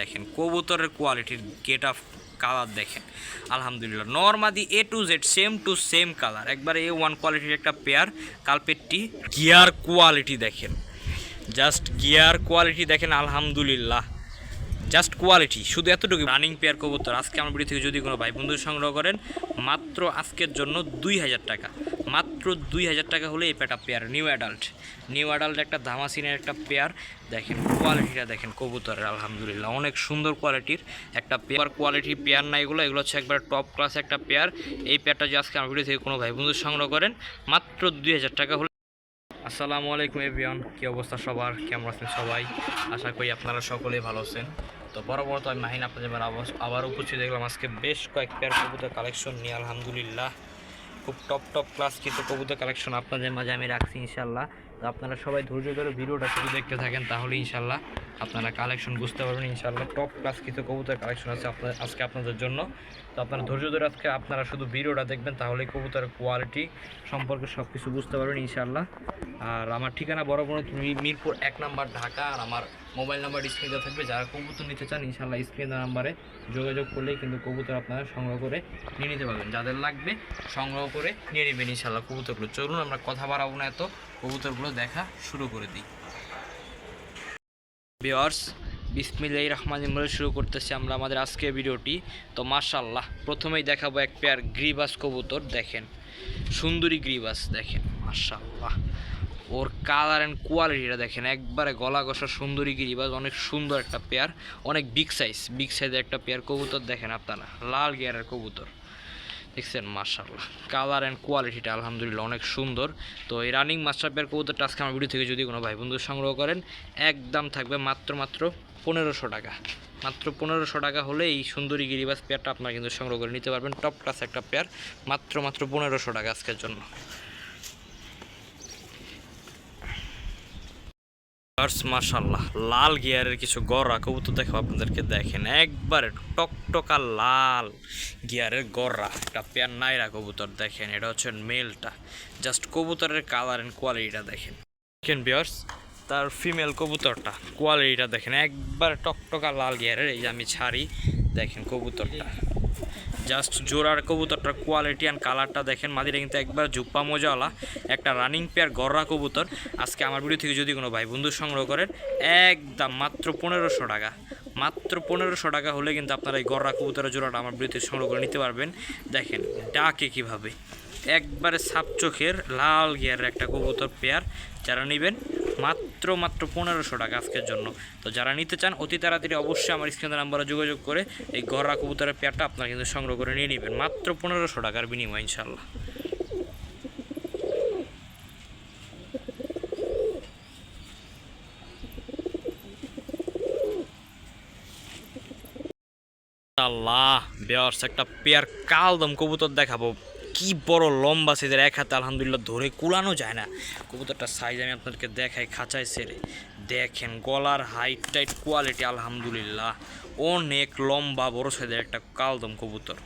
দেখেন, কবুতরের কোয়ালিটির গেট আপ কালার দেখেন। আলহামদুলিল্লাহ নর্মাদি A to Z same to same colour একবার এ ওয়ান কোয়ালিটির একটা পেয়ার কালপেটটি গিয়ার কোয়ালিটি দেখেন। জাস্ট গিয়ার কোয়ালিটি দেখেন, আলহামদুলিল্লাহ। জাস্ট কোয়ালিটি, শুধু এতটুকু রানিং পেয়ার কবুতর, আজকে আমার ভিডিও থেকে যদি কোনো ভাই বন্ধু সংগ্রহ করেন, মাত্র আজকের জন্য দুই হাজার টাকা। মাত্র দুই হাজার টাকা হলে এই পেটা pair new adult new adult একটা ধামাসিনের একটা পেয়ার। দেখেন কোয়ালিটিটা দেখেন কবুতরের, আলহামদুলিল্লাহ। অনেক সুন্দর কোয়ালিটির একটা পেয়ার। কোয়ালিটি পেয়ার না, এগুলো এগুলো হচ্ছে একবার টপ ক্লাস একটা পেয়ার। এই পেয়ারটা যে আজকে আমার ভিডিও থেকে কোনো ভাই বন্ধু সংগ্রহ করেন, মাত্র দুই হাজার টাকা হলে আসসালামু আলাইকুম এভিয়ন কী অবস্থা সবার? কেমন আছেন সবাই? আশা করি আপনারা সকলেই ভালো আছেন। তো বরাবর তো আমি মাহিন আপনাদের আবার- উপস্থিত দেখলাম আজকে বেশ কয়েক পেয়ার কবুতর কালেকশন নিয়ে, আলহামদুলিল্লাহ। খুব টপ টপ ক্লাস কিন্তু কবুতর কালেকশন আপনাদের মাঝে আমি রাখছি ইনশাল্লাহ আপনারা সবাই ধৈর্য ধরে ভিডিওটা শুধু দেখতে থাকেন, তাহলে ইনশাল্লাহ আপনারা কালেকশন বুঝতে পারবেন। ইনশাল্লাহ টপ ক্লাস কিছু কবুতর কালেকশন আছে আপনার আজকে আপনাদের জন্য। তো আপনারা ধৈর্য ধরে আজকে আপনারা শুধু ভিডিওটা দেখবেন, তাহলে কবুতরের কোয়ালিটি সম্পর্কে সব কিছু বুঝতে পারবেন ইনশাল্লাহ। আর আমার ঠিকানা বরাবর মি- মিরপুর এক নাম্বার ঢাকা, আর আমার মোবাইল নাম্বার স্ক্রিনে থাকবে। যারা কবুতর নিতে চান, ইনশাল্লাহ স্ক্রিনে নাম্বারে যোগাযোগ করলেই কিন্তু কবুতর আপনারা সংগ্রহ করে নিয়ে নিতে পারবেন। যাদের লাগবে সংগ্রহ করে নিয়ে নেবেন ইনশাল্লাহ কবুতরগুলো। চলুন আমরা কথা বাড়াবো না এত। কবুতরগুলো দেখা শুরু করে দিই। বিয়ার্স বিসমিল্লাহ রহমান বলে শুরু করতেছি আমরা আমাদের আজকের ভিডিওটি। তো মাশাল্লাহ প্রথমেই দেখাবো এক পেয়ার গ্রিবাস কবুতর, দেখেন। সুন্দরী গ্রিবাস, দেখেন মাশাল্লাহ ওর কালার অ্যান্ড কোয়ালিটিটা দেখেন, একবারে গলা ঘষা সুন্দরী গিরিবাজ অনেক সুন্দর একটা পেয়ার অনেক বিগ সাইজ বিগ সাইজের একটা পেয়ার কবুতর, দেখেন আপনারা, লাল গিয়ারের কবুতর। দেখছেন মার্শাল্লাহ কালার অ্যান্ড কোয়ালিটিটা আলহামদুলিল্লাহ অনেক সুন্দর। তো এই রানিং মাস্টার পেয়ার কবুতরটা আজকে আমার ভিডিও থেকে যদি কোনো ভাই বন্ধু সংগ্রহ করেন, একদম থাকবে মাত্র মাত্র পনেরোশো টাকা। মাত্র পনেরোশো টাকা হলে এই সুন্দরী গিরিবাস পেয়ারটা আপনারা কিন্তু সংগ্রহ করে নিতে পারবেন। টপ ক্লাস একটা পেয়ার মাত্র মাত্র পনেরোশো টাকা আজকের জন্য। ফার্স মাশাল্লাহ লাল গিয়ারের কিছু গররা কবুতর দেখো আপনাদেরকে দেখেন। একবারে টকটকা লাল গিয়ারের গররা একটা পেয়ার নাইরা কবুতর, দেখেন। এটা হচ্ছে মেলটা জাস্ট কবুতরের কালার অ্যান্ড কোয়ালিটিটা দেখেন। দেখেন বিয়ার্স তার ফিমেল কবুতরটা কোয়ালিটিটা দেখেন। একবার টকটকা লাল গিয়ারের এই যে আমি ছাড়ি, দেখেন কবুতরটা। জাস্ট জোড়ার কবুতরটার কোয়ালিটি অ্যান্ড কালারটা দেখেন। মাদিরা কিন্তু একবার জুপ্পা মজাওয়ালা, একটা রানিং পেয়ার গররা কবুতর। আজকে আমার ভিডিও থেকে যদি কোনো ভাই বন্ধু সংগ্রহ করেন, একদম মাত্র পনেরোশো টাকা। মাত্র পনেরোশো টাকা হলে কিন্তু আপনারা এই গররা কবুতরের জোড়াটা আমার ভিডিও থেকে সংগ্রহ করে নিতে পারবেন। দেখেন, ডাকে কীভাবে। একবারে সাপ চোখের লাল গিয়ারের একটা কবুতর পেয়ার যারা নেবেন মাত্র মাত্র পনেরোশো টাকা আজকের জন্য। তো যারা নিতে চান, অতি তাড়াতাড়ি অবশ্যই আমার স্ক্রিনের নাম্বারে যোগাযোগ করে এই গররা কবুতরের পেয়ারটা আপনারা কিন্তু সংগ্রহ করে নিয়ে নেবেন, মাত্র পনেরোশো টাকার বিনিময় ইনশাল্লাহ আল্লাহ বেয়ার্স, একটা পেয়ার কালদম কবুতর দেখাবো। কি বড় লম্বা সাইজের এক হাতে আলহামদুলিল্লাহ ধরে কুলানো যায় না। কবুতরটার সাইজ আমি আপনাদেরকে দেখাই, খাঁচায় সেরে দেখেন, গলার হাইট টাইট কোয়ালিটি আলহামদুলিল্লাহ। অনেক লম্বা, বড় সাইজের একটা কালদম কবুতর।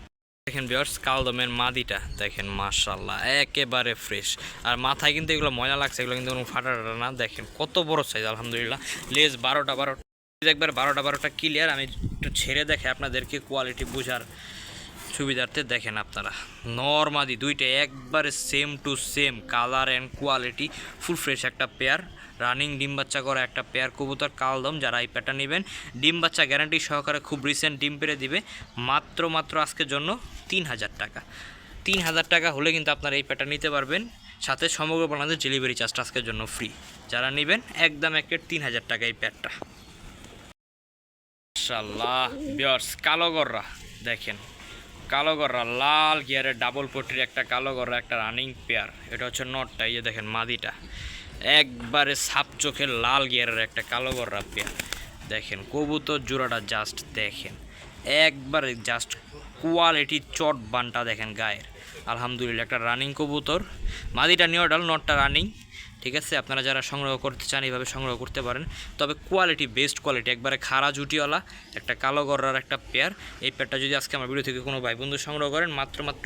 দেখেন বিয়ার্স কালদমের মাদিটা, দেখেন মাশাল্লাহ একেবারে ফ্রেশ আর মাথায় কিন্তু এগুলো ময়লা লাগছে, এগুলো কিন্তু কোনো ফাটা না। দেখেন কত বড় সাইজ আলহামদুলিল্লাহ। লেজ বারোটা বারোটা, একবার বারোটা বারোটা ক্লিয়ার আমি একটু ছেড়ে দেখে আপনাদেরকে কোয়ালিটি বোঝার। সুবিধার্থে দেখেন আপনারা। নর্মাদি দুইটা একবারে same to same colour and quality full fresh একটা পেয়ার রানিং ডিম বাচ্চা করা একটা পেয়ার কবুতর কালদম, যারা এই পেয়ারটা নেবেন, ডিম বাচ্চা গ্যারান্টি সহকারে খুব রিসেন্ট ডিম পেরে দিবে, মাত্র মাত্র আজকের জন্য তিন হাজার টাকা। তিন হাজার টাকা হলে কিন্তু আপনারা এই পেয়ারটা নিতে পারবেন, সাথে সমগ্র বাংলাদেশ ডেলিভারি চার্জটা আজকের জন্য ফ্রি যারা নেবেন একদম একের তিন হাজার টাকা এই পেয়ারটা মাশাল্লাহ বিয়ার্স কালো গররা, দেখেন। কালো গররা, লাল গিয়ারের ডাবল পটির একটা কালো গররা, একটা রানিং পেয়ার এটা হচ্ছে নটটা এই যে দেখেন মাদিটা। একবারে সাপ চোখের লাল গিয়ারের একটা কালো গররা পেয়ার দেখেন, কবুতর জোড়াটা জাস্ট দেখেন। একবারে জাস্ট কোয়ালিটি চট বানটা দেখেন গায়ের। আলহামদুলিল্লাহ, একটা রানিং কবুতর। মাদিটা নিউডাল নটটা রানিং ঠিক আছে? আপনারা যারা সংগ্রহ করতে চান এইভাবে সংগ্রহ করতে পারেন। তবে কোয়ালিটি বেস্ট কোয়ালিটি একবারে খাড়া জুটিওয়ালা, একটা কালো গররার একটা পেয়ার এই পেয়ারটা যদি আজকে আমার ভিডিও থেকে কোনো ভাই বন্ধু সংগ্রহ করেন, মাত্র মাত্র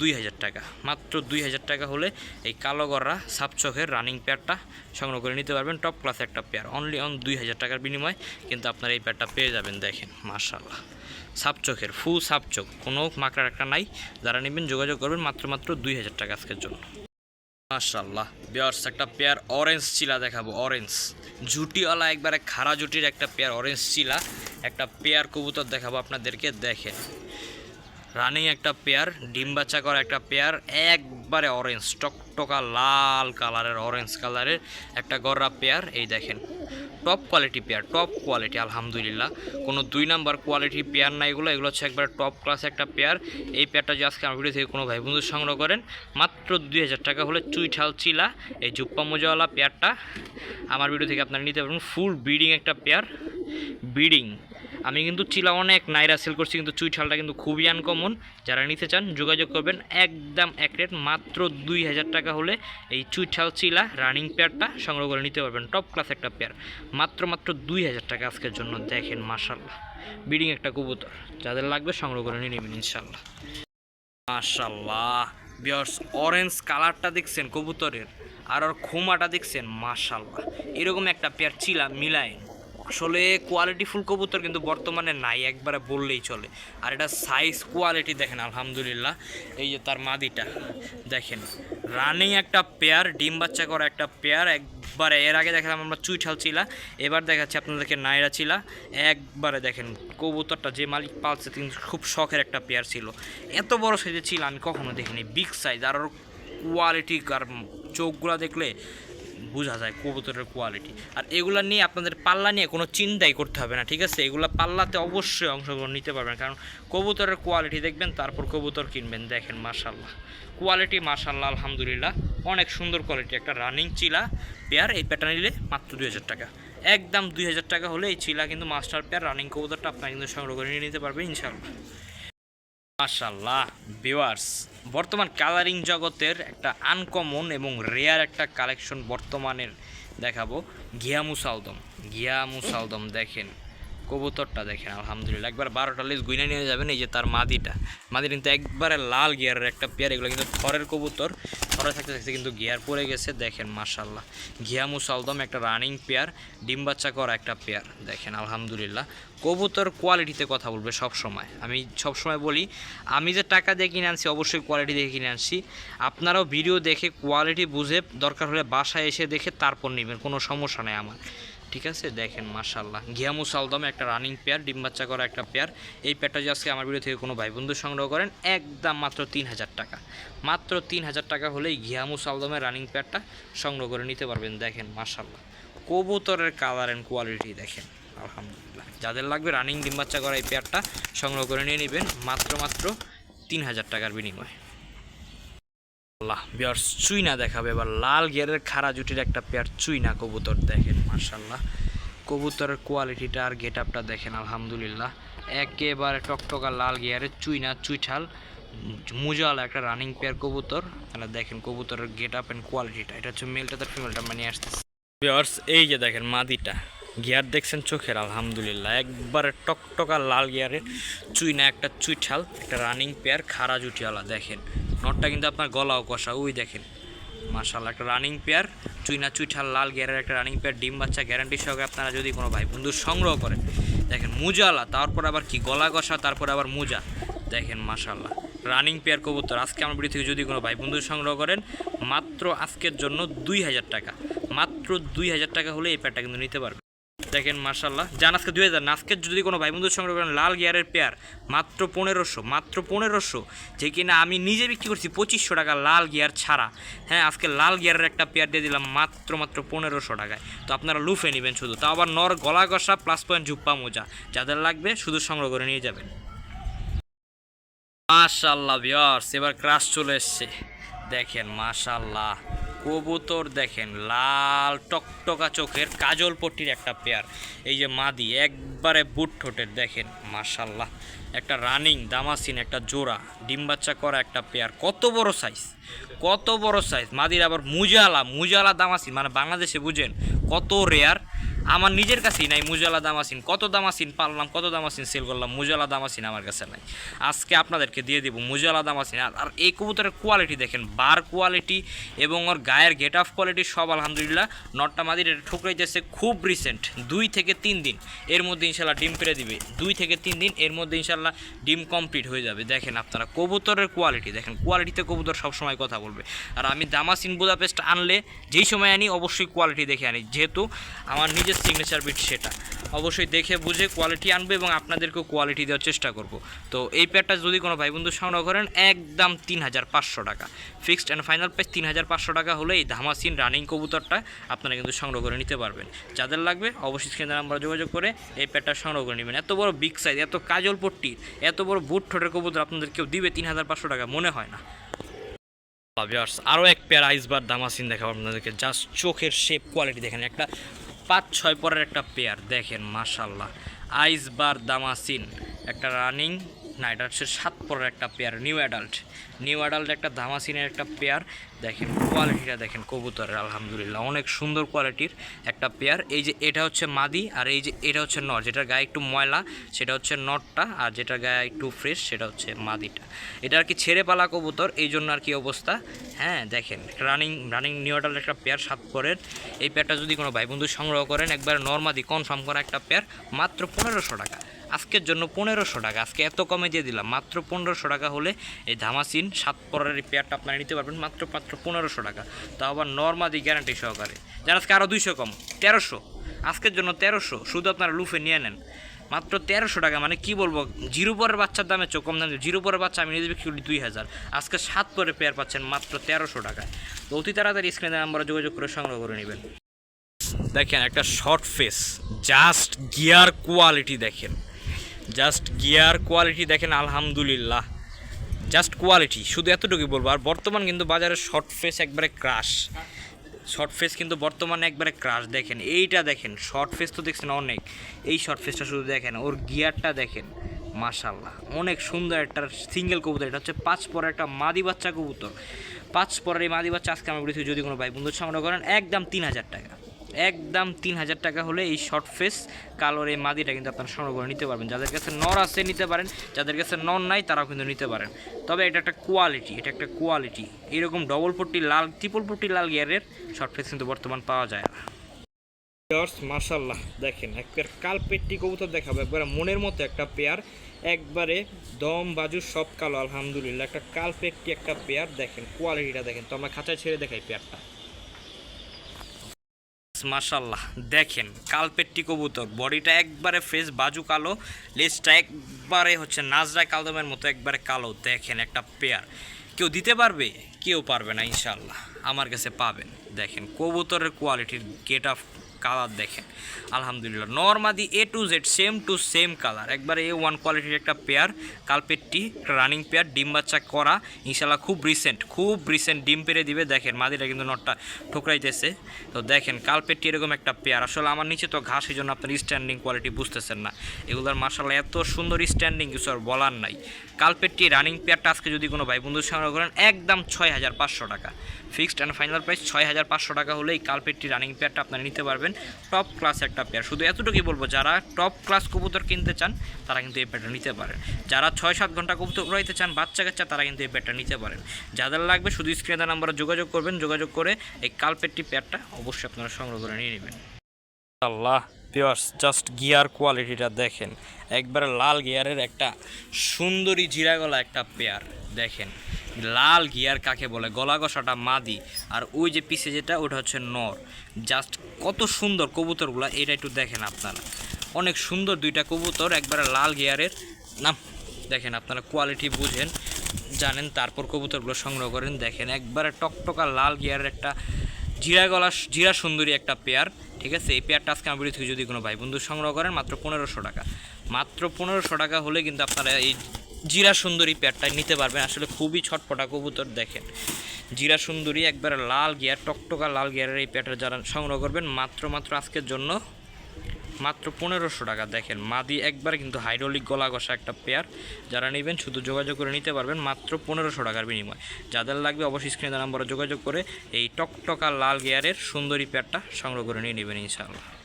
দুই হাজার টাকা। মাত্র দুই হাজার টাকা হলে এই কালো গররা সাপচোখের রানিং পেয়ারটা সংগ্রহ করে নিতে পারবেন। টপ ক্লাস একটা পেয়ার অনলি অন দুই হাজার টাকার বিনিময়ে কিন্তু আপনারা এই পেয়ারটা পেয়ে যাবেন, দেখেন মার্শাল্লাহ সাপচোখের ফুল সাপচোখ কোনো মাকড়ার একটা নাই। যারা নেবেন যোগাযোগ করবেন, মাত্র মাত্র দুই হাজার টাকা আজকের জন্য। মাশাল্লাহ বিয়ার্স একটা পেয়ার অরেঞ্জ চিলা দেখাবো অরেঞ্জ জুটিওয়ালা একবারে খাড়া জুটির একটা পেয়ার অরেঞ্জ চিলা একটা পেয়ার কবুতর দেখাবো আপনাদেরকে, দেখেন। রানিং একটা পেয়ার, ডিম বাচ্চা করা একটা পেয়ার, একবারে অরেঞ্জ টকটকা লাল কালারের অরেঞ্জ কালারের একটা গররা পেয়ার। এই দেখেন top quality pair top quality আলহামদুলিল্লাহ। কোনো দুই নাম্বার কোয়ালিটি পেয়ার না এগুলো এগুলো হচ্ছে একবারে টপ ক্লাস একটা পেয়ার। এই পেয়ারটা যে আজকে আমার ভিডিও থেকে কোনো ভাই বন্ধু সংগ্রহ করেন, মাত্র দুই হাজার টাকা হলে চুইঠাল চিলা, এই জুপ্পা মোজাওয়ালা পেয়ারটা। আমার ভিডিও থেকে আপনারা নিতে পারবেন ফুল ব্রিডিং একটা পেয়ার ব্রিডিং আমি কিন্তু চিলা অনেক, নাইরা সেল করছি কিন্তু চুই ছালটা কিন্তু খুবই আনকমন যারা নিতে চান, যোগাযোগ করবেন, একদম এক রেট মাত্র দুই হাজার টাকা হলে এই চুই ছাল চিলা রানিং পেয়ারটা সংগ্রহ করে নিতে পারবেন টপ ক্লাস একটা পেয়ার মাত্র মাত্র দুই হাজার টাকা আজকের জন্য, দেখেন মাশাল্লাহ বিডিং একটা কবুতর, যাদের লাগবে সংগ্রহ করে নিয়ে নেবেন ইনশাল্লাহ মাশাল্লাহ বিয়ার্স অরেঞ্জ কালারটা দেখছেন কবুতরের, আর ওর খোমাটা দেখছেন মাশাল্লাহ এরকম একটা পেয়ার চিলা মিলায়। আসলে কোয়ালিটি ফুল কবুতর কিন্তু বর্তমানে নাই, একবারে বললেই চলে। আর এটা সাইজ কোয়ালিটি দেখেন, আলহামদুলিল্লাহ। এই যে তার মাদিটা, দেখেন। রানিং একটা পেয়ার ডিম বাচ্চা করা একটা পেয়ার একবারে এর আগে দেখালাম আমরা চুইঠাল চিলা, এবার দেখাচ্ছি আপনাদেরকে নাইরা চিলা। একবারে দেখেন, কবুতরটা যে মালিক পালছে তিনি খুব শখের একটা পেয়ার ছিল। এত বড় সাইজের ছিল আমি কখনো দেখিনি বিগ সাইজ আর কোয়ালিটি আর চোখগুলো দেখলে বোঝা যায় কবুতরের কোয়ালিটি আর এগুলা নিয়ে আপনাদের পাল্লা নিয়ে কোনো চিন্তাই করতে হবে না, ঠিক আছে? এগুলা পাল্লাতে অবশ্যই অংশগ্রহণ নিতে পারবেন, কারণ কবুতরের কোয়ালিটি দেখবেন, তারপর কবুতর কিনবেন, দেখেন মাশাল্লাহ কোয়ালিটি মাশাল্লাহ আলহামদুলিল্লাহ। অনেক সুন্দর কোয়ালিটি একটা রানিং চিলা পেয়ার এই প্যাটার্ন নিলে মাত্র দুই হাজার টাকা। একদম দুই হাজার টাকা হলে এই চিলা কিন্তু মাস্টার পেয়ার রানিং কবুতরটা আপনারা কিন্তু সংগ্রহ করে নিয়ে নিতে পারবেন ইনশাল্লাহ মাশাল্লাহ ভিওয়ার্স বর্তমান কালারিং জগতের একটা আনকমন এবং রেয়ার একটা কালেকশন বর্তমানের দেখাবো। ঘিয়ামু সালদম ঘিয়ামু সালদম দেখেন। কবুতরটা দেখেন, আলহামদুলিল্লাহ। একবার বারোটা লেজ গুইনা নিয়ে যাবেন, এই যে তার মাদিটা। মাদি কিন্তু একবারে লাল গিয়ারের একটা পেয়ার, এগুলো কিন্তু থরের কবুতর। থরে থাকতে থাকতে কিন্তু গিয়ার পড়ে গেছে, দেখেন মাশাল্লাহ ঘিয়ামু সালদম একটা রানিং পেয়ার, ডিম বাচ্চা করা একটা পেয়ার, দেখেন আলহামদুলিল্লাহ। কবুতর কোয়ালিটিতে কথা বলবে সব সময় আমি সব সময় বলি, আমি যে টাকা দিয়ে কিনে আনছি, অবশ্যই কোয়ালিটি দেখে কিনে আনছি। আপনারাও ভিডিও দেখে কোয়ালিটি বুঝে, দরকার হলে বাসায় এসে দেখে তারপর নেবেন, কোনো সমস্যা নেই আমার। ঠিক আছে? দেখেন মাশাল্লাহ ঘিয়ামু সালদমে একটা রানিং পেয়ার ডিম বাচ্চা করা একটা পেয়ার এই পেয়ারটা যে আজকে আমার ভিডিও থেকে কোনো ভাই বন্ধু সংগ্রহ করেন, একদম মাত্র তিন হাজার টাকা। মাত্র তিন হাজার টাকা হলেই ঘিয়ামু সালদমের রানিং পেয়ারটা সংগ্রহ করে নিতে পারবেন। দেখেন মাশাল্লাহ কবুতরের কালার অ্যান্ড কোয়ালিটি দেখেন, আলহামদুলিল্লাহ। যাদের লাগবে রানিং ডিম বাচ্চা করা এই পেয়ারটা সংগ্রহ করে নিয়ে নেবেন, মাত্র মাত্র তিন হাজার টাকার বিনিময়ে। আল্লাহ বিয়ার চুইনা দেখাবে। এবার লাল গিয়ারের খাড়া জুটির একটা পেয়ার চুইনা কবুতর, দেখেন। মার্শাল্লাহ কবুতরের কোয়ালিটিটা আর গেট আপটা দেখেন, আলহামদুলিল্লাহ। একেবারে টকটকা লাল গিয়ারের চুইনা, চুইঠাল, মুজাল একটা রানিং পেয়ার কবুতর। তাহলে দেখেন কবুতরের গেট আপ অ্যান্ড কোয়ালিটিটা এটা হচ্ছে মেলটা তার ফিমেলটা মানে আসতেছে। বিয়ার্স এই যে দেখেন মাদিটা গিয়ার দেখছেন চোখের, আলহামদুলিল্লাহ। একবারে টকটকা লাল গিয়ারের চুইনা একটা চুইঠাল, একটা রানিং পেয়ার খাড়া জুটিওয়ালা, দেখেন। নটটা কিন্তু আপনার গলাও কষা, ওই দেখেন। মাশাল্লাহ একটা রানিং পেয়ার চুইনা চুইঠার লাল গিয়ারের একটা রানিং পেয়ার ডিম বাচ্চা গ্যারান্টি সহকারে আপনারা যদি কোনো ভাই বন্ধু সংগ্রহ করেন, দেখেন মুজালা, তারপর আবার কি, গলা কষা তারপর আবার মুজা, দেখেন মাশাল্লাহ রানিং পেয়ার কবুতর, আজকে আমার বাড়ি থেকে যদি কোনো ভাই বন্ধু সংগ্রহ করেন, মাত্র আজকের জন্য দুই হাজার টাকা, মাত্র দুই হাজার টাকা হলে এই পেয়ারটা কিন্তু নিতে পারবে। দেখেন মার্শাল্লাহ জান আজকে দুই হাজার আজকে যদি কোনো ভাই বন্ধুর সংগ্রহ করেন লাল গিয়ারের পেয়ার, মাত্র পনেরোশো মাত্র পনেরোশো, যে কিনা আমি নিজে বিক্রি করছি পঁচিশশো টাকা লাল গিয়ার ছাড়া। হ্যাঁ আজকে লাল গিয়ারের একটা পেয়ার দিয়ে দিলাম মাত্র মাত্র পনেরোশো টাকায়। তো আপনারা লুফে নেবেন শুধু। তাও আবার নর গলা কষা প্লাস পয়েন্ট জুপ্পা মোজা। যাদের লাগবে শুধু সংগ্রহ করে নিয়ে যাবেন। মাশাল্লাহ বিয়ার্স এবার ক্রাশ চলে এসছে। দেখেন মাশাল্লাহ কবুতর দেখেন, লাল টকটকা চোখের কাজল পট্টির একটা পেয়ার এই যে মাদি, একবারে বুট ঠোঁটের, দেখেন মাশাল্লাহ একটা রানিং দামাসিন, একটা জোড়া, ডিম বাচ্চা করা একটা পেয়ার কত বড় সাইজ কত বড় সাইজ মাদির আবার মুজালা মুজালা দামাসিন মানে বাংলাদেশে বুঝেন, কত রেয়ার আমার নিজের কাছেই নাই মুজালা দামাসিন। কত দামাসিন পারলাম, কত দামাসিন সেল করলাম মুজালা দামাসিন আমার কাছে নাই। আজকে আপনাদেরকে দিয়ে দেবো মুজালা দামাসিন। আর এই কবুতরের কোয়ালিটি দেখেন বার কোয়ালিটি এবং ওর গায়ের গেট অফ কোয়ালিটি সব আলহামদুলিল্লাহ নটটা মাদির এটা ঠুকরাইতেছে খুব রিসেন্ট দুই থেকে তিন দিন। এর মধ্যে ইনশাল্লাহ ডিম পেরে দিবে, দুই থেকে তিন দিন এর মধ্যে ইনশাল্লাহ ডিম কমপ্লিট হয়ে যাবে। দেখেন আপনারা, কবুতরের কোয়ালিটি দেখেন কোয়ালিটিতে কবুতর সবসময় কথা বলবে। আর আমি দামাসিন বুদাপেস্ট আনলে যেই সময় আনি অবশ্যই কোয়ালিটি দেখে আনি। যেহেতু আমার নিজের সিগনেচার বিট সেটা। অবশ্যই দেখে বুঝে কোয়ালিটি আনবে এবং আপনাদেরকেও কোয়ালিটি দেওয়ার চেষ্টা করব। তো এই প্যাডটা যদি কোনো ভাই বন্ধু সংগ্রহ করেন একদম তিন হাজার পাঁচশো টাকা। ফিক্সড অ্যান্ড ফাইনাল প্রাইস তিন হাজার পাঁচশো টাকা হলে এই ধামাসিন রানিং কবুতরটা আপনারা কিন্তু সংগ্রহ করে নিতে পারবেন। যাদের লাগবে অবশ্যই স্ক্রিনে নাম্বার যোগাযোগ করে এই প্যাডটা সংগ্রহ করে নেবেন। এত বড় বিগ সাইজ এত কাজল পট্টির এত বড় বুট ঠোঁটের কবুতর আপনাদের কেউ দিবে তিন হাজার পাঁচশো টাকা, মনে হয় না। আরও এক পেয়ার আইসবার দামাসিন দেখাবো আপনাদেরকে জাস্ট চোখের শেপ কোয়ালিটি দেখেন। একটা পাঁচ ছয় পরের একটা পেয়ার দেখেন মাশাল্লাহ আইসবার দামাসিন একটা রানিং না এটা হচ্ছে সাত পরের একটা pair new adult new adult একটা দামাসিনের একটা পেয়ার দেখেন কোয়ালিটিটা দেখেন কবুতরের, আলহামদুলিল্লাহ। অনেক সুন্দর কোয়ালিটির একটা পেয়ার এই যে এটা হচ্ছে মাদি আর এই যে এটা হচ্ছে নট যেটার গায়ে একটু ময়লা, সেটা হচ্ছে নটটা আর যেটার গায়ে একটু ফ্রেশ সেটা হচ্ছে মাদিটা। এটা আর কি ছেড়ে পালা কবুতর, এই জন্য আর কি অবস্থা। হ্যাঁ দেখেন রানিং রানিং নিউ অ্যাডাল্ট একটা পেয়ার সাত পরের। এই পেয়ারটা যদি কোনো ভাই বন্ধু সংগ্রহ করেন, একবার নর্মাদি কনফার্ম করা একটা পেয়ার মাত্র পনেরোশো টাকা। আজকের জন্য পনেরোশো টাকা। আজকে এত কমে দিয়ে দিলাম। মাত্র পনেরোশো টাকা হলে এই ধামাসিন সাত পরের পেয়ারটা আপনারা নিতে পারবেন। মাত্র মাত্র পনেরোশো টাকা। তাও আবার নর্মাদি গ্যারান্টি সহকারে। যারা আজকে আরও দুইশো কম, তেরোশো। আজকের জন্য তেরোশো। শুধু আপনারা লুফে নিয়ে নেন। মাত্র তেরোশো টাকা মানে কি বলব? জিরো পরের বাচ্চার দামে চো কম দাম জিরো পরের বাচ্চা আমি নিয়ে বিক্রি করি দুই হাজার। আজকে সাত পরে পেয়ার পাচ্ছেন মাত্র তেরোশো টাকায়। তো অতি তাড়াতাড়ি স্ক্রিনের নাম্বারে যোগাযোগ করে সংগ্রহ করে নেবেন। দেখেন একটা short face just gear quality দেখেন। জাস্ট গিয়ার কোয়ালিটি দেখেন, আলহামদুলিল্লাহ। জাস্ট কোয়ালিটি শুধু এতটুকুই বলব। আর বর্তমান কিন্তু বাজারে শর্ট ফেস একবারে ক্রাশ শর্ট ফেস কিন্তু বর্তমানে একবারে ক্রাশ দেখেন, এইটা দেখেন শর্ট ফেস তো দেখছেন অনেক। এই শর্ট ফেসটা শুধু দেখেন, ওর গিয়ারটা দেখেন মাশাল্লাহ অনেক সুন্দর একটা সিঙ্গেল কবুতর। এটা হচ্ছে পাঁচ পরের একটা মাদি বাচ্চা কবুতর। পাঁচ পরের এই মাদি বাচ্চা আজকে আমার যদি কোনো ভাই বন্ধু সংগ্রহ করেন, একদম তিন হাজার টাকা। একদম তিন হাজার টাকা হলে এই শর্ট ফেস কালোর এই মাদিটা কিন্তু আপনারা সংগ্রহ করে নিতে পারবেন। যাদের কাছে নর আছে নিতে পারেন, যাদের কাছে নর নাই তারাও কিন্তু নিতে পারেন। তবে এটা একটা কোয়ালিটি এটা একটা কোয়ালিটি এরকম ডবল পট্টি লাল ট্রিপল পট্টি লাল গিয়ারের শর্ট ফেস কিন্তু বর্তমান পাওয়া যায় না। মার্শাল্লাহ দেখেন এক পেয়ার কালপেট্টি কবুতর দেখাবো। একবারে মনের মতো একটা পেয়ার একবারে দম বাজু সব কালো, আলহামদুলিল্লাহ। একটা কালপেট্টি একটা পেয়ার দেখেন কোয়ালিটিটা দেখেন। তো আমরা খাঁচায় ছেড়ে দেখাই পেয়ারটা মাশাল্লাহ দেখেন, কালপেট্টি কবুতর, বডিটা একবারে ফ্রেশ বাজু কালো লেজটা একবারে হচ্ছে নাজরা কালদমের মতো, একবারে কালো, দেখেন, একটা পেয়ার কেউ দিতে পারবে? কেউ পারবে না ইনশাল্লাহ আমার কাছে পাবেন। দেখেন, কবুতরের কোয়ালিটির গেট অফ কালার দেখেন। আলহামদুলিল্লাহ। নর্মাদি A to Z same to same colour একবারে এ ওয়ান কোয়ালিটির একটা পেয়ার কালপেটটি রানিং পেয়ার ডিম বাচ্চা করা। ইনশাল্লাহ খুব রিসেন্ট খুব রিসেন্ট ডিম পেরে দিবে। দেখেন, মাদিটা কিন্তু নটটা ঠোকরাইতেছে। তো দেখেন, কালপেটটি এরকম একটা পেয়ার আসলে আমার নিচে তো ঘাস এই জন্য আপনার স্ট্যান্ডিং কোয়ালিটি বুঝতেছেন না। এগুলোর মার্শাল্লাহ এত সুন্দর স্ট্যান্ডিং কিছু আর বলার নাই। কালপেটটি রানিং পেয়ারটা আজকে যদি কোনো ভাই বন্ধুর সংগ্রহ করেন, একদম ছয় হাজার পাঁচশো টাকা। ফিক্সড অ্যান্ড ফাইনাল প্রাইস ছয় হাজার পাঁচশো টাকা হলে এই কালপেটটি রানিং পেয়ারটা আপনারা নিতে পারবেন। টপ ক্লাস একটা পেয়ার। শুধু এতটুকুই বলব, যারা টপ ক্লাস কবুতর কিনতে চান, তারা কিন্তু এই পেয়ারটা নিতে পারেন। যারা ছয় সাত ঘণ্টা কবুতর উড়াইতে চান, বাচ্চা কাচ্চা, তারা কিন্তু এই পেয়ারটা নিতে পারেন। যাদের লাগবে, শুধু স্ক্রিনে নাম্বারে যোগাযোগ করবেন। যোগাযোগ করে এই কালপেটটি পেয়ারটা অবশ্যই আপনারা সংগ্রহ করে নিয়ে নেবেন। আল্লাহ পিওর্স জাস্ট গিয়ার কোয়ালিটিটা দেখেন। একবারে লাল গিয়ারের একটা সুন্দরী জিরা গলা একটা পেয়ার, দেখেন। লাল গিয়ার কাকে বলে? গলা কষাটা মাদি। আর ওই যে পিছে যেটা, ওটা হচ্ছে নর। জাস্ট কত সুন্দর কবুতরগুলো, এটা একটু দেখেন আপনারা। অনেক সুন্দর দুইটা কবুতর, একবারে লাল গিয়ারের। নাম, দেখেন আপনারা কোয়ালিটি বুঝেন, জানেন, তারপর কবুতরগুলো সংগ্রহ করেন, দেখেন, একবারে টকটকা লাল গিয়ারের একটা জিরা গলা, জিরা সুন্দরী একটা পেয়ার, ঠিক আছে? এই পেয়ারটা আজকে আমার থেকে যদি কোনো ভাই বন্ধু সংগ্রহ করেন, মাত্র পনেরোশো টাকা। মাত্র পনেরোশো টাকা হলে কিন্তু আপনারা এই জিরা সুন্দরী পেয়ারটা নিতে পারবেন। আসলে খুবই ছটপটা কবুতর দেখেন। জিরা সুন্দরী, একবারে লাল গিয়ার, টকটকা লাল গিয়ারের এই পেয়ারটা যারা সংগ্রহ করবেন, মাত্র মাত্র আজকের জন্য মাত্র পনেরোশো টাকা দেখেন। মাদি একবার কিন্তু হাইড্রোলিক গলা ঘষা একটা পেয়ার। যারা নেবেন শুধু যোগাযোগ করে নিতে পারবেন মাত্র পনেরোশো টাকার বিনিময়। যাদের লাগবে অবশ্যই স্ক্রিনে নাম্বারে যোগাযোগ করে এই টকটকা লাল গিয়ারের সুন্দরী পেয়ারটা সংগ্রহ করে নিয়ে নেবেন ইনশাআল্লাহ।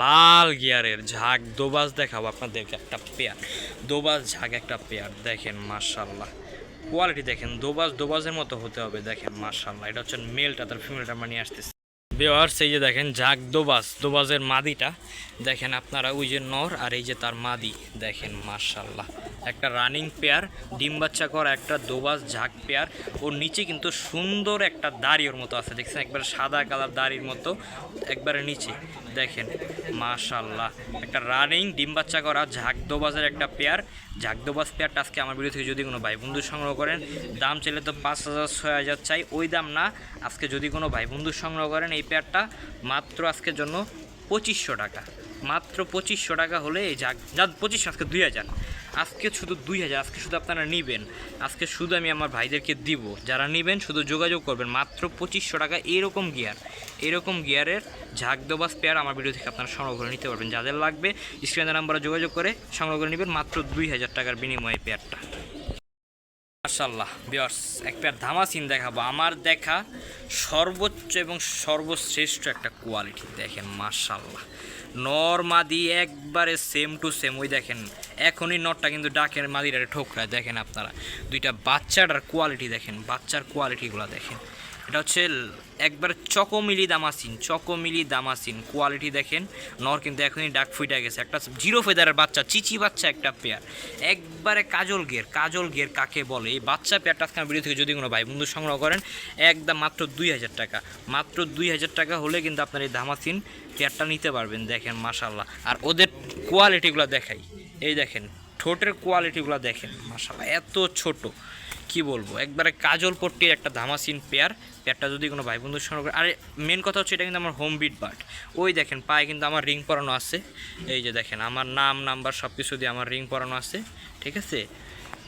লাল গিয়ারের ঝাঁক, দোবাজ দেখাবো আপনাদেরকে একটা পেয়ার দোবাজ ঝাঁক একটা পেয়ার দেখেন মাশাল্লাহ কোয়ালিটি দেখেন, দোবাজ দোবাজের মতো হতে হবে, দেখেন মাশাল্লাহ এটা হচ্ছে মেলটা তার ফিমেলটা মানিয়ে আসতেছি। বিয়ার্স এই যে দেখেন ঝাঁক দোবাজ, দোবাজের মাদিটা। দেখেন আপনারা, ওই যে নর আর এই যে তার মাদি। দেখেন মাশাল্লাহ একটা রানিং পেয়ার, ডিম বাচ্চা করা একটা দোবাজ ঝাঁক পেয়ার। ওর নিচে কিন্তু সুন্দর একটা দাড়ি ওর মতো আছে, দেখছেন? একবার সাদা কালার দাড়ির মতো, একবারে নিচে। দেখেন মাশাল্লাহ একটা রানিং ডিম বাচ্চা করা ঝাঁক দোবাজের একটা পেয়ার। ঝাঁক দোবাজ পেয়ারটা আজকে আমার ভিডিও থেকে যদি কোনো ভাই বন্ধু সংগ্রহ করেন, দাম চাইলে তো পাঁচ হাজার, ছয় হাজার চাই। ওই দাম না, আজকে যদি কোনো ভাই বন্ধু সংগ্রহ করেন, এই পেয়ারটা মাত্র আজকের জন্য পঁচিশশো টাকা। মাত্র পঁচিশশো টাকা হলে এই যাক যা পঁচিশশো আজকে দুই হাজার। আজকে শুধু দুই হাজার, আজকে শুধু আপনারা নেবেন। আজকে শুধু আমি আমার ভাইদেরকে দিব। যারা নেবেন শুধু যোগাযোগ করবেন। মাত্র পঁচিশশো টাকা এরকম গিয়ার এরকম গিয়ারের ঝাঁক দোবাস পেয়ার আমার ভিডিও থেকে আপনারা সংগ্রহ করে নিতে পারবেন। যাদের লাগবে স্ক্রিনের নাম্বারে যোগাযোগ করে সংগ্রহ করে নেবেন। মাত্র দুই হাজার টাকার বিনিময়ে পেয়ারটা মার্শাল্লাহ বিয়ার্স এক পেয়ার ধামাসিন দেখাবো। আমার দেখা সর্বোচ্চ এবং সর্বশ্রেষ্ঠ একটা কোয়ালিটি দেখেন মার্শাল্লাহ নর মাদি একবারে সেম টু সেম ওই দেখেন, এখনই নটটা কিন্তু ডাকের মাদিরারে ঠোকরায়। দেখেন আপনারা, দুইটা বাচ্চাটার কোয়ালিটি দেখেন, বাচ্চার কোয়ালিটিগুলো দেখেন। এটা হচ্ছে একবার চকোমিলি দামাসিন চকোমিলি দামাসিন। কোয়ালিটি দেখেন, নর কিন্তু এখনই ডাক ফুইটা গেছে। একটা জিরো ফেদারের বাচ্চা, চিচি বাচ্চা একটা পেয়ার একবারে কাজল গের কাজল গের কাকে বলে? এই বাচ্চা পেয়ারটা আজকে ভিডিও থেকে যদি কোনো ভাই বন্ধু সংগ্রহ করেন, একদম মাত্র দুই হাজার টাকা। মাত্র দুই হাজার টাকা হলে কিন্তু আপনার এই দামাসিন পেয়ারটা নিতে পারবেন, দেখেন মাশাল্লাহ আর ওদের কোয়ালিটিগুলো দেখাই। এই দেখেন, ঠোঁটের কোয়ালিটিগুলো দেখেন মাশাল্লাহ এত ছোট। কি বলব? একবারে কাজল পট্টির একটা ধামাসিন পেয়ার পেয়ারটা যদি কোনো ভাই বন্ধুর সঙ্গে করে আরে মেন কথা হচ্ছে এটা কিন্তু আমার হোম বিট বাট ওই দেখেন, পায়ে কিন্তু আমার রিং পরানো আছে। এই যে দেখেন, আমার নাম নাম্বার সব কিছু দিয়ে আমার রিং পরানো আছে। ঠিক আছে?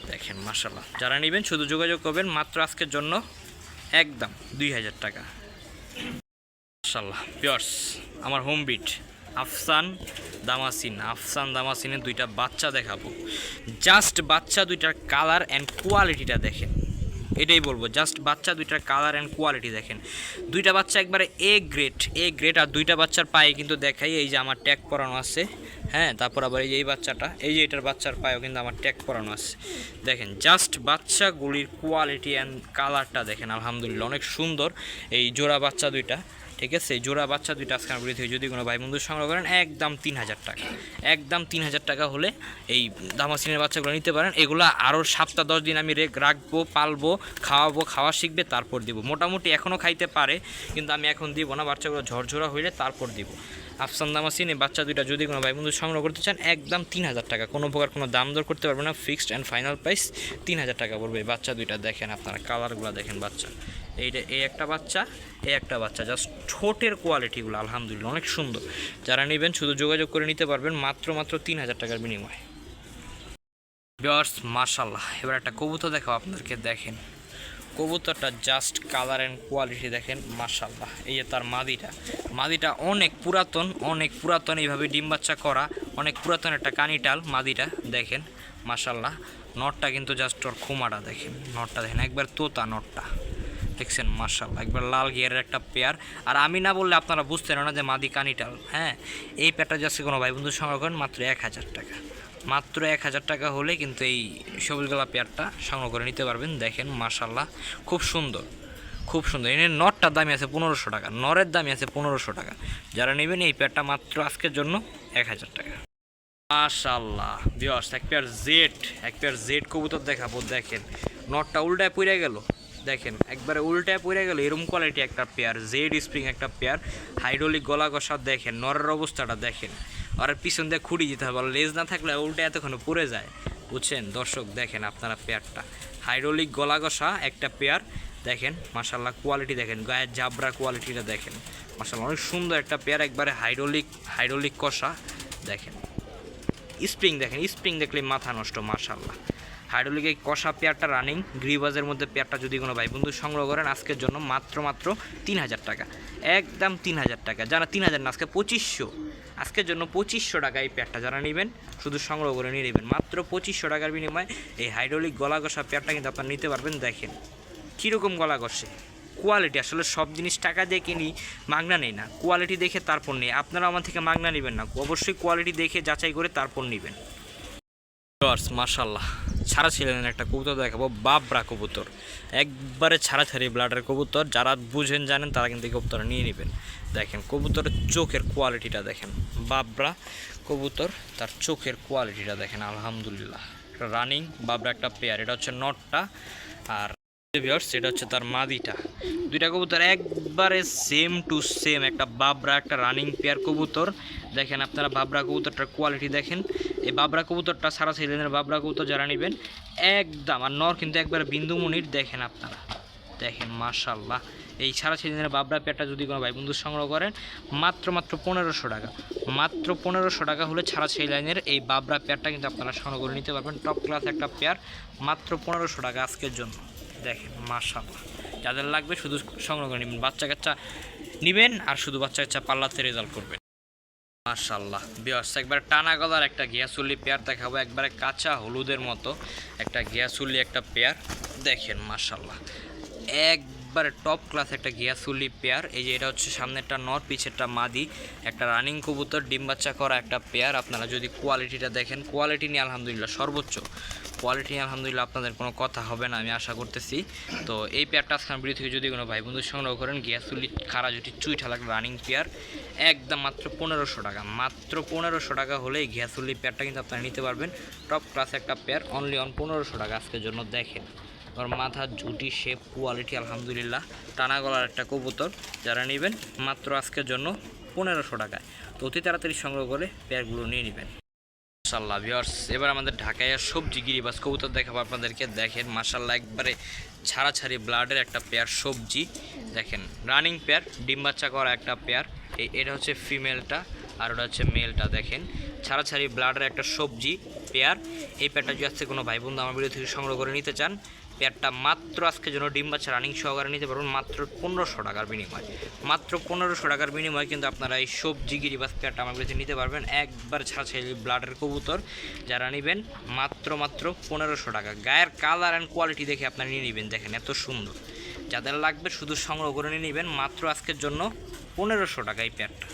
দেখেন মাসাল্লাহ যারা নেবেন, শুধু যোগাযোগ করবেন, মাত্র আজকের জন্য একদম দুই হাজার টাকা। মাশাল্লাহ পিয়ার্স আমার হোম বিট আফসান দামাসিন। আফসান দামাসিনের দুইটা বাচ্চা দেখাবো। জাস্ট বাচ্চা দুইটার কালার অ্যান্ড কোয়ালিটিটা দেখেন। এটাই বলব, জাস্ট বাচ্চা দুইটার কালার অ্যান্ড কোয়ালিটি দেখেন। দুইটা বাচ্চা একবারে এ গ্রেড এ গ্রেড আর দুইটা বাচ্চার পায়ে কিন্তু দেখাই, এই যে আমার ট্যাগ পরানো আছে। হ্যাঁ তারপর আবার এই যে এই বাচ্চাটা, এই যে এটার বাচ্চার পায়েও কিন্তু আমার ট্যাগ পরানো আছে। দেখেন, জাস্ট বাচ্চাগুলির কোয়ালিটি অ্যান্ড কালারটা দেখেন, আলহামদুলিল্লাহ, অনেক সুন্দর। এই জোড়া বাচ্চা দুইটা। ঠিক আছে জোড়া বাচ্চা দুইটা আজকে আমার থেকে যদি কোনো ভাই বন্ধু সংগ্রহ করেন, একদম তিন হাজার টাকা। একদম তিন হাজার টাকা হলে এই দামাসিনের বাচ্চাগুলো নিতে পারেন। এগুলো আরও সপ্তাহ, দশ দিন আমি রাখব, পালবো, খাওয়াবো, খাওয়া শিখবে, তারপর দিব। মোটামুটি এখনও খাইতে পারে, কিন্তু আমি এখন দিব না, বাচ্চাগুলো ঝরঝরা হইলে তারপর দিব। আফসান দামাসিন এই বাচ্চা দুইটা যদি কোনো ভাই বন্ধু সংগ্রহ করতে চান, একদম তিন হাজার টাকা। কোনো প্রকার কোনো দাম দর করতে পারবে না। ফিক্সড অ্যান্ড ফাইনাল প্রাইস তিন হাজার টাকা পড়বে। বাচ্চা দুইটা দেখেন আপনারা কালারগুলো দেখেন বাচ্চা। এইটা, এই একটা বাচ্চা, এই একটা বাচ্চা জাস্ট ঠোঁটের কোয়ালিটিগুলো আলহামদুলিল্লাহ, অনেক সুন্দর। যারা নেবেন, শুধু যোগাযোগ করে নিতে পারবেন, মাত্র মাত্র তিন হাজার টাকার বিনিময়ে। বিয়ার্স মার্শাল্লাহ এবার একটা কবুতর দেখাও আপনাদেরকে, দেখেন। কবুতরটা জাস্ট কালার অ্যান্ড কোয়ালিটি দেখেন মার্শাল্লাহ এই যে তার মাদিটা। মাদিটা অনেক পুরাতন অনেক পুরাতন এইভাবে ডিম বাচ্চা করা, অনেক পুরাতন একটা কানিটাল মাদিটা, দেখেন মার্শাল্লাহ নটটা কিন্তু জাস্ট ওর খুমাটা দেখেন, নটটা দেখেন, একবার তোতা নটটা। দেখছেন মার্শাল্লাহ একবার লাল গিয়ারের একটা পেয়ার আর আমি না বললে আপনারা বুঝতেন না যে মাদি কানিটাল হ্যাঁ? এই পেয়ারটা জাস্ট কোনো ভাই বন্ধু সংগ্রহ করেন, মাত্র এক হাজার টাকা। মাত্র এক হাজার টাকা হলে কিন্তু এই সবুজ গলা পেয়ারটা সংগ্রহ করে নিতে পারবেন। দেখেন মার্শাল্লাহ খুব সুন্দর খুব সুন্দর। এর নটটার দামই আছে পনেরোশো টাকা, নরের দামই আছে পনেরোশো টাকা। যারা নেবেন এই পেয়ারটা মাত্র আজকের জন্য এক হাজার টাকা। মাশাল্লাহ বিয়স এক পেয়ার জেড এক পেয়ার জেড কবুতর দেখাবো, দেখেন। নটটা উল্টায় পড়ে গেল, দেখেন, একবারে উল্টায় পড়ে গেল। এরকম কোয়ালিটি একটা পেয়ার জেড স্প্রিং একটা পেয়ার হাইড্রোলিক গলা কষা দেখেন, নরের অবস্থাটা, দেখেন। আর পিছন দিয়ে খুঁড়ি দিতে হবে লেজ না থাকলে উল্টে এতক্ষণ পড়ে যায়। বুঝছেন? দর্শক, দেখেন আপনারা পেয়ারটা। হাইড্রোলিক গলা কষা একটা পেয়ার, দেখেন মাশাল্লাহ কোয়ালিটি দেখেন, গায়ের জাবরা কোয়ালিটিটা দেখেন। মাশাল্লাহ অনেক সুন্দর একটা পেয়ার, একবারে হাইড্রোলিক হাইড্রোলিক কষা, দেখেন। স্প্রিং দেখেন, স্প্রিং দেখলে মাথা নষ্ট হাইড্রোলিক এই কষা পেয়ারটা রানিং গ্রিবাজের মধ্যে পেয়ারটা যদি কোনো ভাই বন্ধু সংগ্রহ করেন, আজকের জন্য মাত্র মাত্র তিন হাজার টাকা। একদম তিন হাজার টাকা, যারা তিন হাজার না, আজকে পঁচিশশো। আজকের জন্য পঁচিশশো টাকা এই প্যাডটা যারা নেবেন, শুধু সংগ্রহ করে নিয়ে নেবেন। মাত্র পঁচিশশো টাকার বিনিময়ে এই হাইড্রোলিক গলা ঘষা প্যাডটা কিন্তু আপনারা নিতে পারবেন, দেখেন। কীরকম গলা ঘষে কোয়ালিটি আসলে সব জিনিস টাকা দিয়ে কিনি, মাগনা নেই না। কোয়ালিটি দেখে তারপর নেই। আপনারা আমার থেকে মাগনা নেবেন না। অবশ্যই কোয়ালিটি দেখে যাচাই করে তারপর নেবেন। মার্শাল্লাহ ছাড়া ছিলেন একটা কবুতর দেখাবো, বাবরা কবুতর। একবারে ছাড়া ছাড়ি ব্লাডের কবুতর, যারা বুঝেন, জানেন, তারা কিন্তু এই কবুতর নিয়ে নেবেন। দেখেন, কবুতরের চোখের কোয়ালিটিটা দেখেন। বাবরা কবুতর, তার চোখের কোয়ালিটিটা দেখেন, আলহামদুলিল্লাহ। রানিং বাবরা একটা পেয়ার এটা হচ্ছে নটটা, আর এটা হচ্ছে তার মাদিটা। দুইটা কবুতর একবারে সেম টু সেম একটা বাবরা, একটা রানিং পেয়ার কবুতর। দেখেন আপনারা বাবরা কবুতরটার কোয়ালিটি দেখেন। এই বাবরা কবুতরটা সারা সিজনের বাবরা কবুতর যারা নেবেন, একদম, আর নর কিন্তু একবার বিন্দুমণির, দেখেন আপনারা। দেখেন মার্শাল্লাহ এই সারা সিজনের বাবরা পেয়ারটা যদি কোনো ভাই বন্ধু সংগ্রহ করেন, মাত্র মাত্র পনেরোশো টাকা। মাত্র পনেরোশো টাকা হলে ছাড়া সেই লাইনের এই বাবরা পেয়ারটা কিন্তু আপনারা সংগ্রহ করে নিতে পারবেন। টপ ক্লাস একটা পেয়ার মাত্র পনেরোশো টাকা আজকের জন্য। দেখেন মাশাল্লাহ যাদের লাগবে শুধু সংগ্রহ করে নেবেন, বাচ্চা কাচ্চা নেবেন আর শুধু বাচ্চা কাচ্চা পাল্লাতে রেজাল্ট করবেন। মাশাল্লাহ বিয়ার্স একবার টানা গলার একটা গিয়াসুল্লি পেয়ার দেখাবো, একবারে কাঁচা হলুদের মতো একটা গিয়াসুল্লি একটা পেয়ার। দেখেন মাশাল্লাহ একবারে টপ ক্লাস একটা গিয়াসুল্লি পেয়ার এই যে এটা হচ্ছে সামনেরটা নর পিছেরটা মাদি। একটা রানিং কবুতর, ডিম বাচ্চা করা একটা পেয়ার আপনারা যদি কোয়ালিটিটা দেখেন কোয়ালিটি নিয়ে আলহামদুলিল্লাহ সর্বোচ্চ। কোয়ালিটি আলহামদুলিল্লাহ আপনাদের কোনো কথা হবে না, আমি আশা করতেছি। তো এই পেয়ারটা আজকাল বিড়ি থেকে যদি কোনো ভাই বন্ধু সংগ্রহ করেন গিয়াসুলি খারা জুটি চুই ঠালাক রানিং পেয়ার একদম মাত্র পনেরোশো টাকা। মাত্র পনেরোশো টাকা হলে এই গিয়াসুলি পেয়ারটা কিন্তু আপনারা নিতে পারবেন। টপ ক্লাস একটা পেয়ার অনলি অন পনেরোশো টাকা আজকের জন্য দেখেন। ওর মাথার ঝুটি শেপ কোয়ালিটি আলহামদুলিল্লাহ। টানা গলার একটা কবুতর, যারা নেবেন মাত্র আজকের জন্য পনেরোশো টাকায়। তো অতি তাড়াতাড়ি সংগ্রহ করে পেয়ারগুলো নিয়ে নেবেন। মাশাল্লাহ ভিউয়ার্স এবার আমাদের ঢাকায় সবজি গিরিবাস কবুতর দেখাবো আপনাদেরকে। দেখেন মাশাল্লাহ একবারে ছাড়াছাড়ি ব্লাডের একটা পেয়ার সবজি। দেখেন রানিং পেয়ার, ডিম বাচ্চা করা একটা পেয়ার। এই এটা হচ্ছে ফিমেলটা আর ওটা হচ্ছে মেলটা দেখেন। ছাড়াছাড়ি ব্লাডের একটা সবজি পেয়ার। এই পেয়ারটা যদি আজকে কোনো ভাই বন্ধু আমার ভিডিও থেকে সংগ্রহ করে নিতে চান পেয়ারটা মাত্র আজকের জন্য ডিম বাচ্চা রানিং সহকারে নিতে পারবেন মাত্র পনেরোশো টাকার বিনিময়। মাত্র পনেরোশো টাকার বিনিময়ে কিন্তু আপনারা এই সবজি গিরি গিরিবাস পেয়ারটা আমার কাছে নিতে পারবেন। একবার ছাড়াছাড়ি ব্লাডের কবুতর যারা নেবেন, মাত্র মাত্র পনেরোশো টাকা। গায়ের কালার অ্যান্ড কোয়ালিটি দেখে আপনারা নিয়ে নেবেন, দেখেন এত সুন্দর। যাদের লাগবে শুধু সংগ্রহ করে নিয়ে নেবেন, মাত্র আজকের জন্য পনেরোশো টাকা এই পেয়ারটা।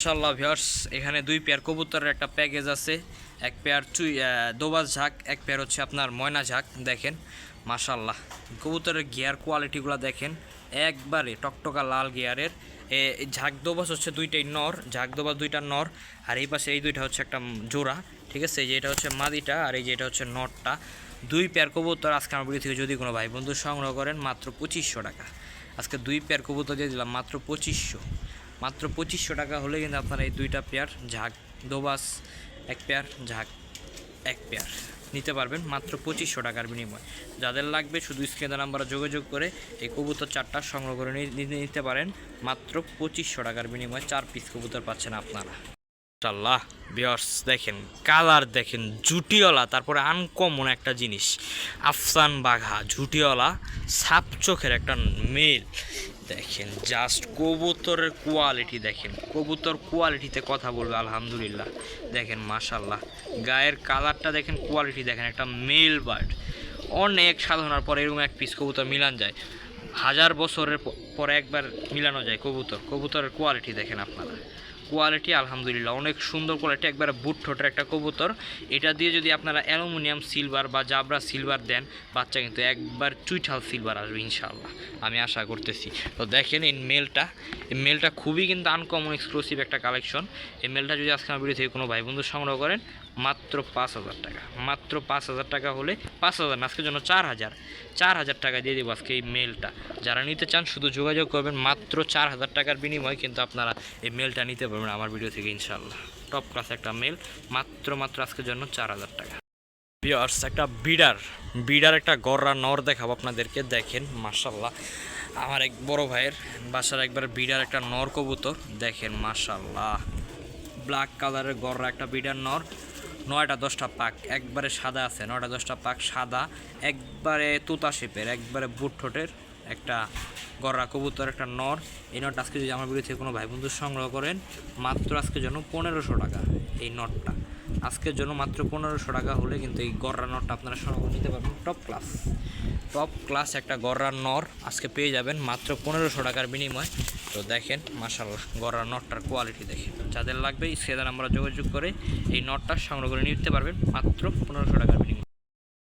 ইনশাল্লাহ ভিউয়ার্স, এখানে দুই পেয়ার কবুতরের একটা প্যাকেজ আছে। এক পেয়ার চুই দোবাজ ঝাঁক, এক পেয়ার হচ্ছে আপনার ময়না ঝাঁক, দেখেন মাশাল্লাহ কবুতরের গিয়ার কোয়ালিটিগুলো দেখেন, একবারে টকটকা লাল গিয়ারের এ, ঝাঁক দোবাজ হচ্ছে দুইটাই নর, ঝাঁক দোবাজ দুইটা নর, আর এই পাশে এই দুইটা হচ্ছে একটা জোড়া, ঠিক আছে? এই যে এটা হচ্ছে মাদিটা, আর এই যে এটা হচ্ছে নটটা দুই পেয়ার কবুতর আজকে আমার থেকে যদি কোনো ভাই বন্ধু সংগ্রহ করেন, মাত্র পঁচিশশো টাকা। আজকে দুই পেয়ার কবুতর দিয়ে দিলাম মাত্র পঁচিশশো। মাত্র পঁচিশশো টাকা হলে কিন্তু আপনারা এই দুইটা পেয়ার ঝাঁক দোবাস এক পেয়ার ঝাঁক এক পেয়ার। নিতে পারবেন মাত্র পঁচিশশো টাকার বিনিময়। যাদের লাগবে শুধু স্ক্রিনে নাম্বারে যোগাযোগ করে এই কবুতর চারটা সংগ্রহ করে নিতে পারেন। মাত্র পঁচিশশো টাকার বিনিময়ে চার পিস কবুতর পাচ্ছেন আপনারা। মাশাল্লাহ বিয়ার্স দেখেন কালার দেখেন জুটিওয়ালা তারপরে আনকমন একটা জিনিস। আফসান বাঘা জুটিওয়ালা সাপ চোখের একটা মেল দেখেন জাস্ট কবুতরের কোয়ালিটি দেখেন। কবুতর কোয়ালিটিতে কথা বলবে, আলহামদুলিল্লাহ। দেখেন মাশাল্লাহ গায়ের কালারটা দেখেন কোয়ালিটি দেখেন, একটা মেল বার্ড অনেক সাধনার পরে এরকম এক পিস কবুতর মিলান যায়। হাজার বছরের পরে একবার মিলানো যায় কবুতর। কবুতরের কোয়ালিটি দেখেন আপনারা। কোয়ালিটি আলহামদুলিল্লাহ, অনেক সুন্দর কোয়ালিটি একবারে বুট ঠোঁটের একটা কবুতর। এটা দিয়ে যদি আপনারা অ্যালুমিনিয়াম সিলভার বা জাবরা সিলভার দেন, বাচ্চা কিন্তু একবার চুইঠাল সিলভার আসবে ইনশাল্লাহ আমি আশা করতেছি। তো দেখেন এই মেলটা এই মেলটা খুবই কিন্তু আনকমন এক্সক্লুসিভ একটা কালেকশন এই মেলটা যদি আজকে আমার ভিডিও থেকে কোনো ভাই বন্ধু সংগ্রহ করেন মাত্র পাঁচ হাজার টাকা। মাত্র পাঁচ হাজার টাকা হলে পাঁচ হাজার আজকের জন্য চার হাজার। চার হাজার টাকা দিয়ে দেবো আজকে এই মেলটা যারা নিতে চান শুধু যোগাযোগ করবেন, মাত্র চার হাজার টাকার বিনিময়ে কিন্তু আপনারা এই মেলটা নিতে পারবেন আমার ভিডিও থেকে ইনশাল্লাহ টপ ক্লাস একটা মেল মাত্র মাত্র আজকের জন্য চার হাজার টাকা। বিয়ার্স একটা বিডার বিডার একটা গররা নর দেখাবো আপনাদেরকে, দেখেন মার্শাল্লাহ আমার এক বড় ভাইয়ের বাসার একবার বিডার একটা নর কবুতর, দেখেন মার্শাল্লাহ ব্ল্যাক কালারের গররা একটা বিডার নর। নয়টা দশটা পাক, একবারে সাদা আছে, নয়টা দশটা পাক সাদা, একবারে তুতা শেপের, একবারে বুট ঠোঁটের একটা গররা কবুতর, একটা নর। এই নট আজকে যদি আমার বিরুদ্ধে কোনো ভাই বন্ধু সংগ্রহ করেন, মাত্র আজকে জন্য পনেরোশো টাকা এই নটটা আজকের জন্য মাত্র পনেরোশো টাকা হলে কিন্তু এই গররা নটটা আপনারা সংগ্রহ নিতে পারবেন। টপ ক্লাস টপ ক্লাস একটা গররা নর আজকে পেয়ে যাবেন মাত্র পনেরোশো টাকার বিনিময়। তো দেখেন মাসাল গররা নটটার কোয়ালিটি দেখেন। যাদের লাগবে সেদার আমরা যোগাযোগ করে এই নটটা সংগ্রহ করে নিতে পারবেন মাত্র পনেরোশো টাকার বিনিময়।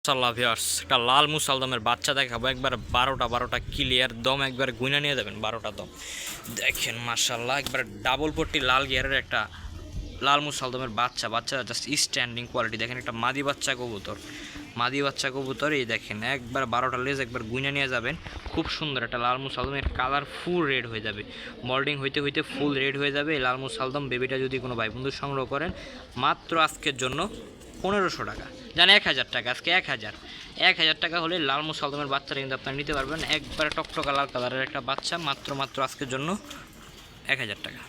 মাশাল্লাহ ভিউয়ার্স একটা লাল মুসালদমের বাচ্চা দেখাবো। একবার বারোটা বারোটা ক্লিয়ার দম একবার গুইনা নিয়ে যাবেন, বারোটা দম। দেখেন মাশাল্লাহ একবার ডাবল পট্টি লাল গিয়ারের একটা লাল মুসালদমের বাচ্চা বাচ্চা জাস্ট স্ট্যান্ডিং কোয়ালিটি দেখেন একটা মাদি বাচ্চা কবুতর। মাদি বাচ্চা কবুতর, এই দেখেন, একবার বারোটা লেজ একবার গুইনা নিয়ে যাবেন, খুব সুন্দর একটা লাল মুসালদমের কালার ফুল রেড হয়ে যাবে। মল্ডিং হইতে হইতে ফুল রেড হয়ে যাবে, এই লাল মুসালদম বেবিটা যদি কোনো ভাই বন্ধু সংগ্রহ করেন, মাত্র আজকের জন্য পনেরোশো টাকা। জান এক হাজার টাকা, আজকে এক হাজার। এক হাজার টাকা হলে লাল মুসালদমের বাচ্চাটা কিন্তু আপনারা নিতে পারবেন। একবারে টকটকা লাল কালারের একটা বাচ্চা, মাত্র মাত্র আজকের জন্য এক হাজার টাকা।